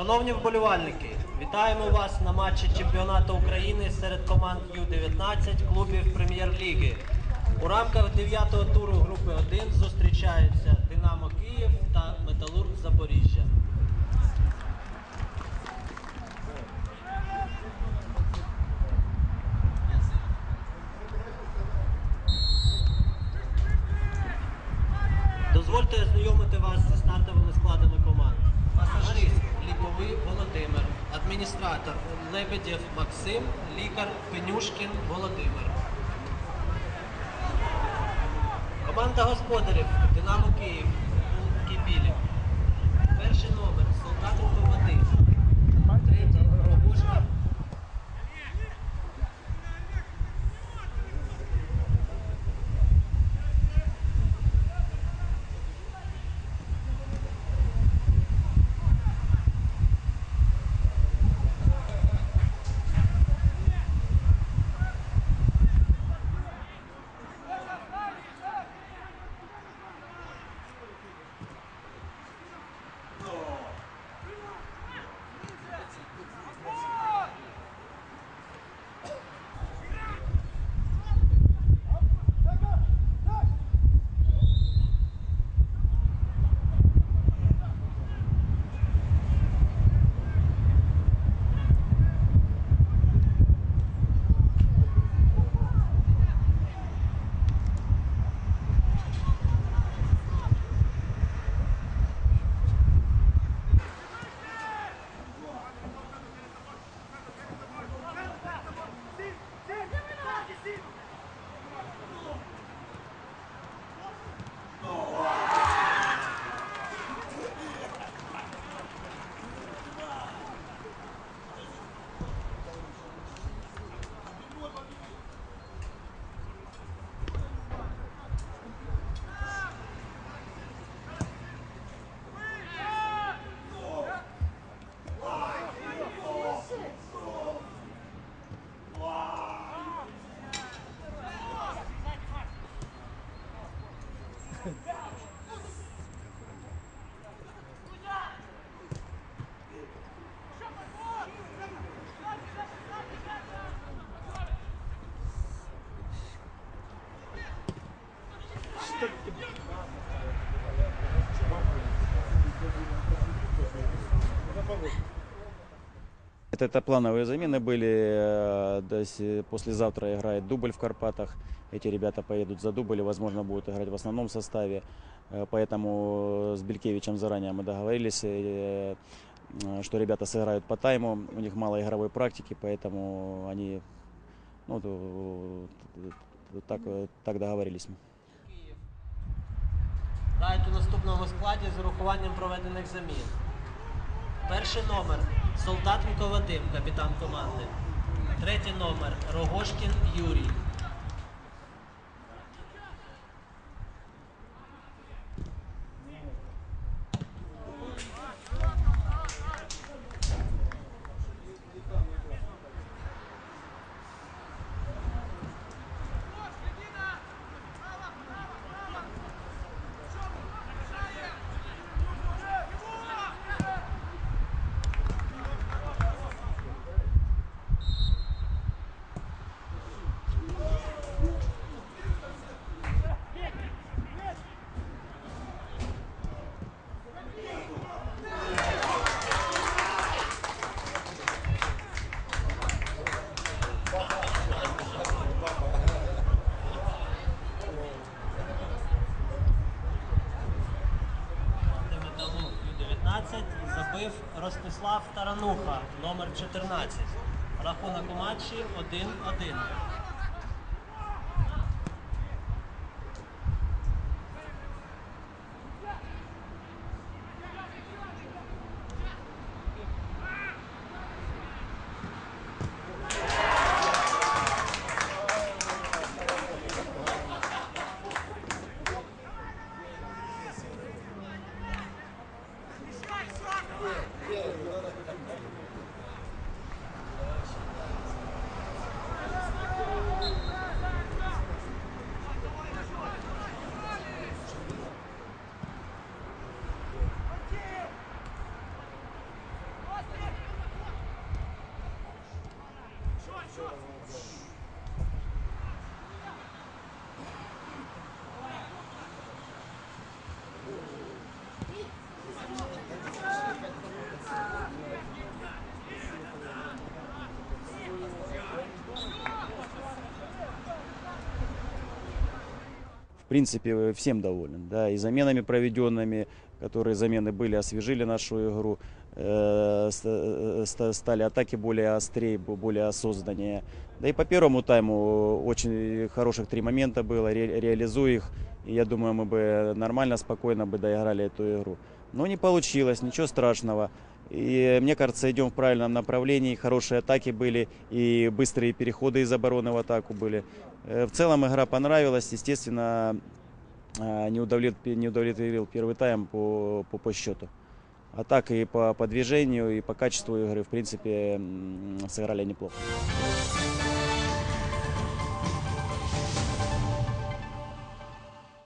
Шановні вболівальники, вітаємо вас на матчі чемпіонату України серед команд Ю-19 клубів Прем'єр-ліги. У рамках 9-го туру групи 1 зустрічаються Динамо Київ та Металург Запоріжжя. Дозвольте ознайомити вас зі стартовими складами команд. Пасажист адміністратор Лебедєв Максим, лікар Пенюшкін Володимир. Команда господарів Динамо Київ Это, это плановые замены были. э, до се- Послезавтра играет дубль в Карпатах. Эти ребята поедут за дубль и, возможно, будут играть в основном составе. Э, Поэтому с Белькевичем заранее мы договорились, э, э, что ребята сыграют по тайму. У них мало игровой практики, поэтому они ну, т- т- так, э, так договорились мы. Київ. Грають у наступному складі з урахуванням проведених замін. Перший номер Солдатенко Вадим, капітан команди. Третій номер Рогошкін Юрій. Металург Ю-19 забив Ростислав Тарануха, номер 14. Рахунок у матчі 1-1. В принципе, всем доволен. Да, и заменами проведенными, которые замены были, освежили нашу игру стали атаки более острее, бо- более осознаннее. Да и по первому тайму очень хороших три момента было, ре- реализуя их, и я думаю, мы бы нормально, спокойно бы доиграли эту игру. Но не получилось, ничего страшного. И мне кажется, идем в правильном направлении. Хорошие атаки были и быстрые переходы из обороны в атаку были. Э, В целом игра понравилась. Естественно, э, не удовлет- не удовлетворил первый тайм по, по, по счету. А так и по, по движению, и по качеству игры, в принципе, сыграли неплохо.